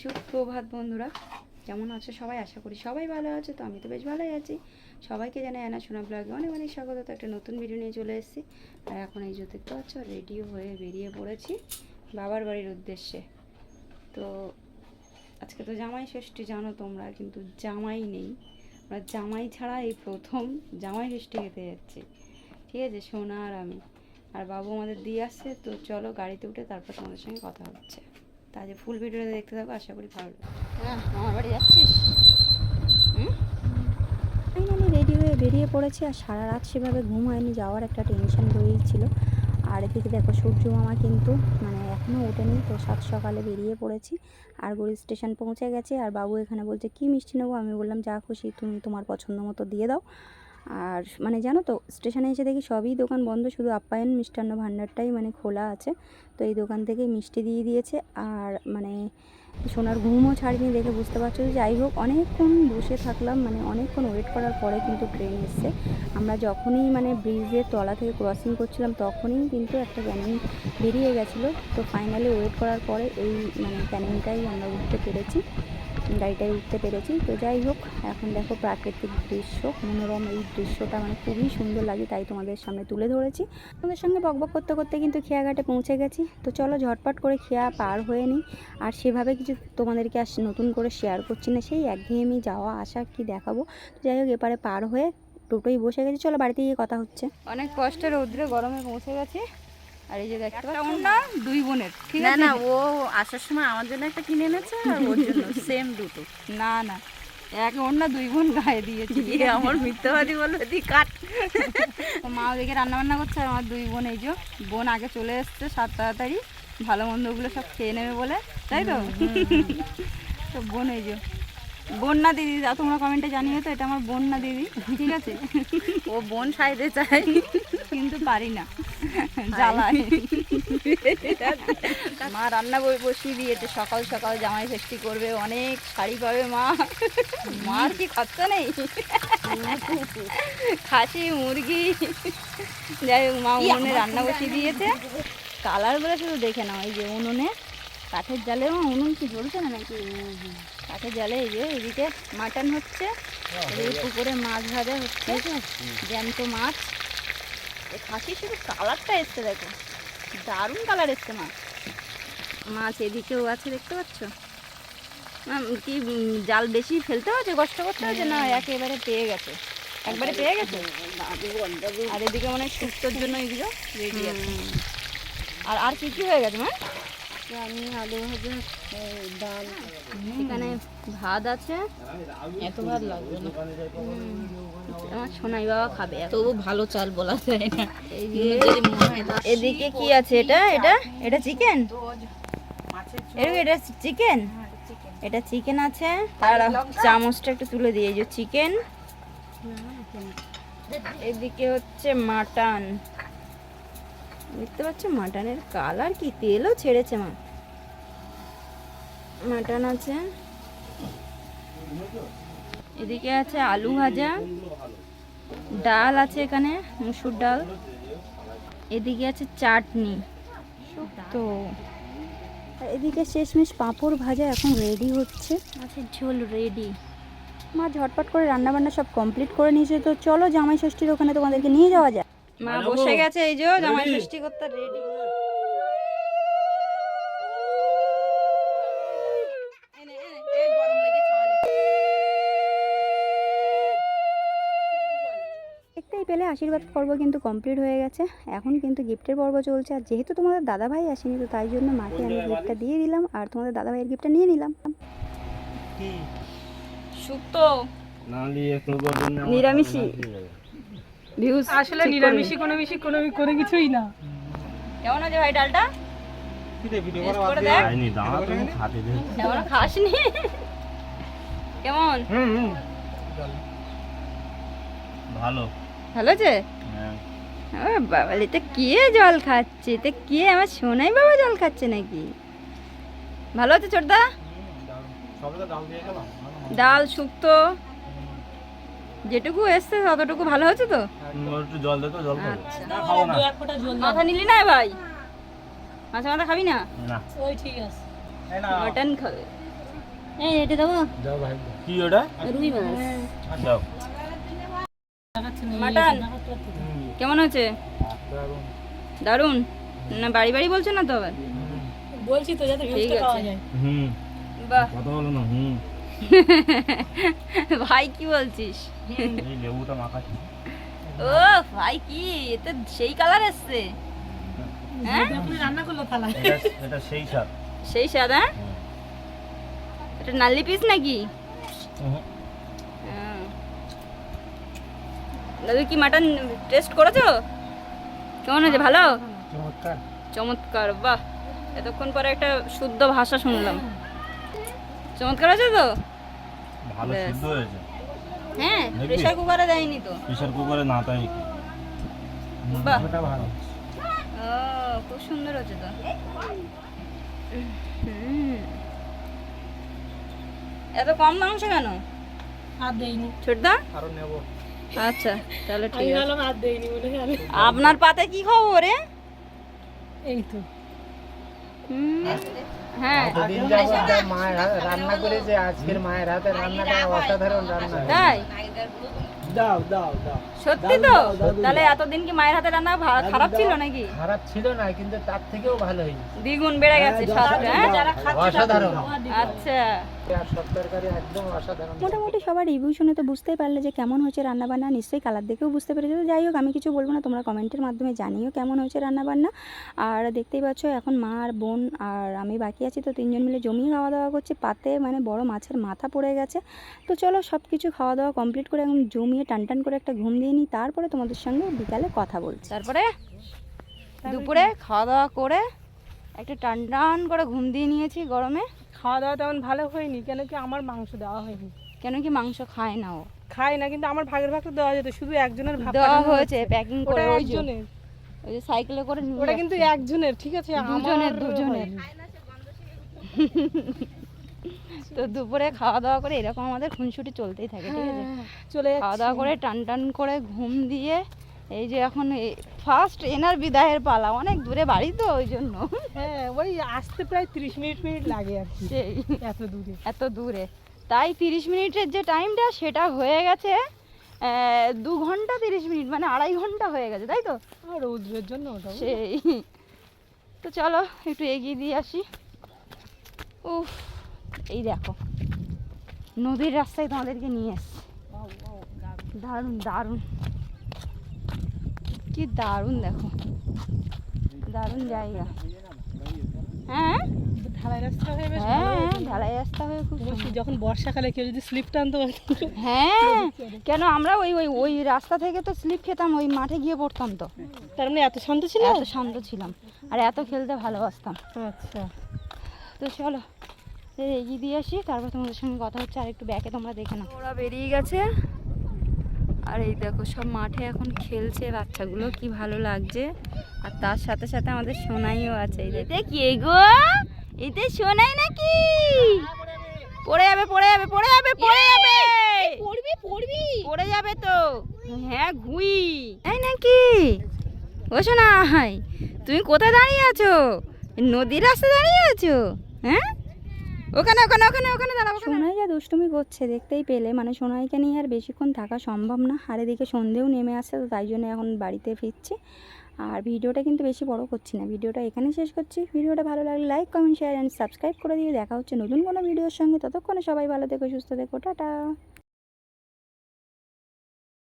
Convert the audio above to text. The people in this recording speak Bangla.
সুপ্রভাত বন্ধুরা। কেমন আছো সবাই? আশা করি সবাই ভালো আছো, তো আমি তো বেশ ভালোই আছি। সবাইকে জানাই আনা শোনা ব্লগে অনেক অনেক স্বাগত। তো একটা নতুন ভিডিও নিয়ে চলে এসেছি। আর এখন এই যে দেখতে পাচ্ছ রেডি হয়ে বেরিয়ে পড়েছি বাবার বাড়ির উদ্দেশ্যে। তো আজকে তো জামাই ষষ্ঠী, জানো তোমরা, কিন্তু জামাই নেই। আমরা জামাই ছাড়া এই প্রথম জামাই ষষ্ঠী খেতে যাচ্ছি। ঠিক আছে, সোনা আর আমি। আর বাবু আমাদের দিয়ে আসছে, তো চলো গাড়িতে উঠে তারপর তোমাদের সঙ্গে কথা হচ্ছে। তা যে ফুল ভিডিওটা দেখতে থাকো, আশা করি ভালো লাগবে। আমার বাড়ি যাচ্ছিস? ফাইনালি রেডি হয়ে বেরিয়ে পড়েছি আর সারা রাত সেভাবে ঘুম হয়নি যাওয়ার একটা টেনশন রয়েই আর এদিকে দেখো সূর্য মামা কিন্তু মানে এখনও ওঠেনি, তো সাত সকালে বেরিয়ে পড়েছি আর গড়ি স্টেশন পৌঁছে গেছে। আর বাবু এখানে বলছে, কি মিষ্টি নেব? আমি বললাম, যা খুশি, তুমি তোমার পছন্দ মতো দিয়ে দাও। আর মানে জানো তো স্টেশনে এসে দেখি সবই দোকান বন্ধ, শুধু আপ্যায়ন মিষ্টান্ন ভাণ্ডারটাই মানে খোলা আছে। তো এই দোকান থেকেই মিষ্টি দিয়ে দিয়েছে। আর মানে সোনার ঘুমও ছাড়িনি দেখে বুঝতে পারছ যে যাই হোক, অনেকক্ষণ বসে থাকলাম মানে অনেকক্ষণ ওয়েট করার পরে কিন্তু ট্রেন এসছে। আমরা যখনই মানে ব্রিজের তলা থেকে ক্রসিং করছিলাম, তখনই কিন্তু একটা ক্যানিং বেরিয়ে গেছিল। তো ফাইনালি ওয়েট করার পরে এই মানে ক্যানিংটাই আমরা উঠতে পেরেছি। গাড়িটায় উঠতে পেরেছি। তো যাই হোক, এখন দেখো প্রাকৃতিক দৃশ্য, মনোরম এই দৃশ্যটা মানে খুবই সুন্দর লাগে, তাই তোমাদের সামনে তুলে ধরেছি। তোমাদের সঙ্গে বকবক করতে করতে কিন্তু খেয়াঘাটে পৌঁছে গেছি। তো চলো ঝটপট করে খেয়া পার হয়ে নিই। আর সেভাবে কিছু তোমাদেরকে আর নতুন করে শেয়ার করছি না, সেই একঘেয়েমি যাওয়া আসা কি দেখাবো। তো যাই হোক, এপারে পার হয়ে টোটোই বসে গেছি। চলো বাড়িতে গিয়ে কথা হচ্ছে। অনেক কষ্টে রৌদ্রে গরমে পৌঁছে গেছে। আর এই যে দেখতে পাচ্ছ না দুই বোনের। ঠিক না আছে? না ও আসার সময় আমার জন্য একটা কিনে এনেছে আর ওর জন্য সেম দুটো। না না এক ওড়না দুই বোন গায়ে দিয়েছি। দিয়ে আমার মিথ্যাবাদী বলল দি কাট। মা ওদিকে রান্না বান্না করছে আর আমার দুই বোন এই যে বোন আগে চলে এসছে সাত তাড়াতাড়ি ভালো মন্দগুলো সব খেয়ে নেবে বলে তাই তো? তো বোন এই যে বোন না দিদি যা তোমরা কমেন্টে জানিয়ে তো এটা আমার বন্যা দিদি ঠিক আছে? ও বোন সাইডে চাই। কিন্তু পারি না জ্বালায়। মা রান্না বই বসিয়ে দিয়েছে সকাল সকাল জামাই ষষ্ঠী করবে অনেক শাড়ি পাবে মা। মার কি খরচা নেই? খাসি মুরগি যাই হোক মা উনুনে রান্না বসিয়ে দিয়েছে। কালারগুলো শুধু দেখে নাও এই যে উনুনে কাঠের জালে মা উনুন কি জ্বলছে না নাকি? কাঠের জালে এই যে এদিকে মাটন হচ্ছে এদিকে পুকুরে মাছ ভাজা হচ্ছে জ্যান্ত মাছ। এই খাসি শুধু কালারটা এসছে দেখো দারুণ কালার এসছে মাছ। মাছ এদিকেও আছে দেখতে পাচ্ছ? কি জাল বেশি ফেলতে হয়েছে কষ্ট করতে হচ্ছে না একেবারে পেয়ে গেছে? একবারে পেয়ে গেছে? আর এদিকে মানে সুস্থর জন্য এগুলো রেডি আছে। আর আর কি কি হয়ে গেছে মা আমি আলু ভাজা ডাল এখানে ভাত আছে। এত ভালো লাগবে না। আমার সোনাই বাবা খাবে। তবু ভালো চাল বলা যায় না। এদিকে কি আছে এটা? এটা? এটা চিকেন? এটা এটা চিকেন? এটা চিকেন আছে। আর চামচটা একটু তুলে দিয়ে যে চিকেন। এদিকে হচ্ছে মাটন। দেখতে পাচ্ছ মাটনের কালার কি তেলও ছেড়েছে মা। মাটন আছে। এদিকে আছে আলু ভাজা। ডাল আছে এখানে মুসুর ডাল। এদিকে আছে চাটনি। তো এদিকে শেষমেশ পাঁপড় ভাজা এখন রেডি হচ্ছে। আছে ঝোল রেডি মা ঝটপট করে রান্না বান্না সব কমপ্লিট করে নিয়েছে। তো চলো জামাই ষষ্ঠীর ওখানে তোমাদেরকে নিয়ে যাওয়া যায় মা বসে গেছে এই যে জামাই ষষ্ঠী করতে রেডি দেখতেই পেলে আশীর্বাদ পর্ব কিন্তু কমপ্লিট হয়ে গেছে। এখন কিন্তু গিফটের পর্ব চলছে। আর যেহেতু তোমাদের দাদা ভাই আসেনি তো তাই জন্য মাকে আমি গিফটটা দিয়ে দিলাম। আর তোমাদের দাদা ভাইয়ের গিফটটা নিয়ে নিলাম। শুক্তো নিরামিষি। ভিউজ আসলে নিরামিষি কোনো মিশি কোনো কোনো কিছুই না। কেমন আছে ভাই ডালটা? কেমন ভালো। ভালো আছে হ্যাঁ। বাবা কে জল খাচ্ছে? কে আমার সোনাই বাবা জল খাচ্ছে নাকি? ভালো আছে ছোটদা? ডাল শুক্তো। যেটুকু এসছে ততটুকু ভালো হচ্ছে তো? একটু জল দে তো জল খাব। আচ্ছা। না মাথা নিলি না ভাই? মাথা মাথা খাবি না? না। ওই ঠিক আছে। না মটন খাবে। এই এটা দেবো? যাও ভাই। কি ওটা? রুই মাছ। যাও মাটন। কেমন হচ্ছে দারুণ না বাড়ি বাড়ি বলছো না তো আবার? বলছি তো যাতে ঠিক আছে। হুম। বাহ। কথা বলো না হুম। ভাই কি বলছিস? এই লেবুটা মাখাচ্ছি। ও ভাই কি? এটা সেই কালার এসছে। হ্যাঁ? আপনি রান্না করল থালায় এটা এটা সেই স্বাদ। সেই সাদা হুম। এটা নাল্লি পিস নাকি? হ্যাঁ। দাদু কি মাটন টেস্ট করেছ? কেমন হয়েছে? ভালো? চমৎকার। বাহ। এতক্ষণ পরে একটা শুদ্ধ ভাষা শুনলাম। চমৎকার আছে তো? ভালো। সিদ্ধ হয়েছে। হ্যাঁ? প্রেশার কুকারে দেয়নি তো। প্রেশার কুকারে না তাই বাহ। ভালো। ও খুব সুন্দর হচ্ছে তো। এত কম মাংস কেন? আর দেইনি। ছোটদা? আরও নেব। আচ্ছা তাহলে ঠিক আছে। আর দেইনি বলে আপনার পাতে কি খবর রে? এই তো। হ্যাঁ। মায়ের হাতে রান্না করেছে আজকের মায়ের হাতে রান্নাটা অসাধারণ রান্না। তাই? দাও দাও দাও। সত্যি তো? তাহলে এতদিন কি মায়ের হাতে রান্না খারাপ ছিল নাকি? খারাপ ছিল না কিন্তু তার থেকেও ভালো হয়েছে। দ্বিগুণ বেড়ে গেছে হ্যাঁ? অসাধারণ। আচ্ছা। আর সব তরকারি একদম অসাধারণ। মোটামুটি সবার রিভিউ শুনে তো বুঝতেই পারলে যে কেমন হয়েছে রান্নাবান্না নিশ্চয়ই কালার দেখেও বুঝতে পেরেছ। তো যাই হোক আমি কিছু বলব না তোমরা কমেন্টের মাধ্যমে জানিও কেমন হয়েছে রান্নাবান্না। আর দেখতেই পাচ্ছ এখন মা আর বোন আর আমি বাকি আছি তো তিনজন মিলে জমিয়ে খাওয়া দাওয়া করছি। পাতে মানে বড় মাছের মাথা পড়ে গেছে। তো চলো সব কিছু খাওয়া দাওয়া কমপ্লিট করে এখন জমিয়ে টান টান করে একটা ঘুম দিয়ে নিই তারপরে তোমাদের সঙ্গে বিকালে কথা বলছি। তারপরে দুপুরে খাওয়া দাওয়া করে একটা টান টান করে ঘুম দিয়ে নিয়েছি গরমে। খাওয়া দাওয়া তেমন ভালো হয়নি কেন কি আমার মাংস দেওয়া হয়নি। কেন কি মাংস খায় না ও? খায় না কিন্তু আমার ভাগের ভাগটা দেওয়া যেত শুধু একজনের ভাগ দেওয়া হয়েছে প্যাকিং করে ওই যে একজনের। ওই যে সাইকেলে করে নিয়ে ওটা কিন্তু একজনের ঠিক আছে? দুজনের, দুজনের। তো দুপুরে খাওয়া দাওয়া করে এরকম আমাদের খুনসুটি চলতেই থাকে ঠিক আছে? চলে খাওয়া দাওয়া করে টান টান করে ঘুম দিয়ে এই যে এখন ফার্স্ট এনার বিদায়ের পালা অনেক দূরে বাড়ি তো ওই জন্য। হ্যাঁ ওই আসতে প্রায় তিরিশ মিনিট মিনিট লাগে আর কি সেই। এত দূরে। এত দূরে। তাই তিরিশ মিনিটের যে টাইমটা সেটা হয়ে গেছে দু ঘণ্টা তিরিশ মিনিট মানে আড়াই ঘণ্টা হয়ে গেছে তাই তো? রৌদ্রের জন্য ওটা সেই। তো চলো একটু এগিয়ে দিয়ে আসি। উফ। এই দেখো নদীর রাস্তায় তোমাদেরকে নিয়ে এসছি। দারুণ দারুণ। কি দারুণ দেখো। দারুণ জায়গা। হ্যাঁ? ঢালাই রাস্তা হয়ে হ্যাঁ ঢালাই রাস্তা হয়ে খুব যখন বর্ষাকালে কেউ যদি স্লিপ টানতো হ্যাঁ কেন আমরা ওই ওই ওই রাস্তা থেকে তো স্লিপ খেতাম ওই মাঠে গিয়ে পড়তাম তো। তার মানে এত শান্ত ছিল এত শান্ত ছিলাম আর এত খেলতে ভালোবাসতাম। আচ্ছা। তো চলো এগিয়ে দিয়ে আসি তারপর তোমাদের সঙ্গে কথা হচ্ছে আর একটু ব্যাকে তোমরা দেখে নাও। ওরা বেরিয়ে গেছে। আর এই দেখো সব মাঠে এখন খেলছে বাচ্চাগুলো কি ভালো লাগছে। আর তার সাথে সাথে আমাদের সোনাইও আছে দেখতে কি গো এতে সোনাই নাকি? পড়ে যাবে পড়ে যাবে পড়ে যাবে পড়ে যাবে! পড়বি পড়বি! পড়ে যাবে তো। হ্যাঁ ঘুই। তাই নাকি? ও সোনাই তুমি কোথায় দাঁড়িয়ে আছো? নদীর রাস্তায় দাঁড়িয়ে আছো? হ্যাঁ? ওখানে ওখানে ওখানে ওখানে দাঁড়াও সোনাই যা দুষ্টুমি করছে, দেখতেই পেলে। মানে সোনাইকে নিয়ে আর বেশিক্ষণ থাকা সম্ভব না। আর এদিকে সন্ধেও নেমে আসছে তো তাই জন্য এখন বাড়িতে ফিরছি। আর ভিডিওটা কিন্তু বেশি বড় করছি না। ভিডিওটা এখানে শেষ করছি। ভিডিওটা ভালো লাগলে like, comment share and subscribe করে দিয়ে দেখা হচ্ছে নতুন কোনো ভিডিওর সঙ্গে। ততক্ষণে সবাই ভালো থেকো, সুস্থ থেকো। টাটা।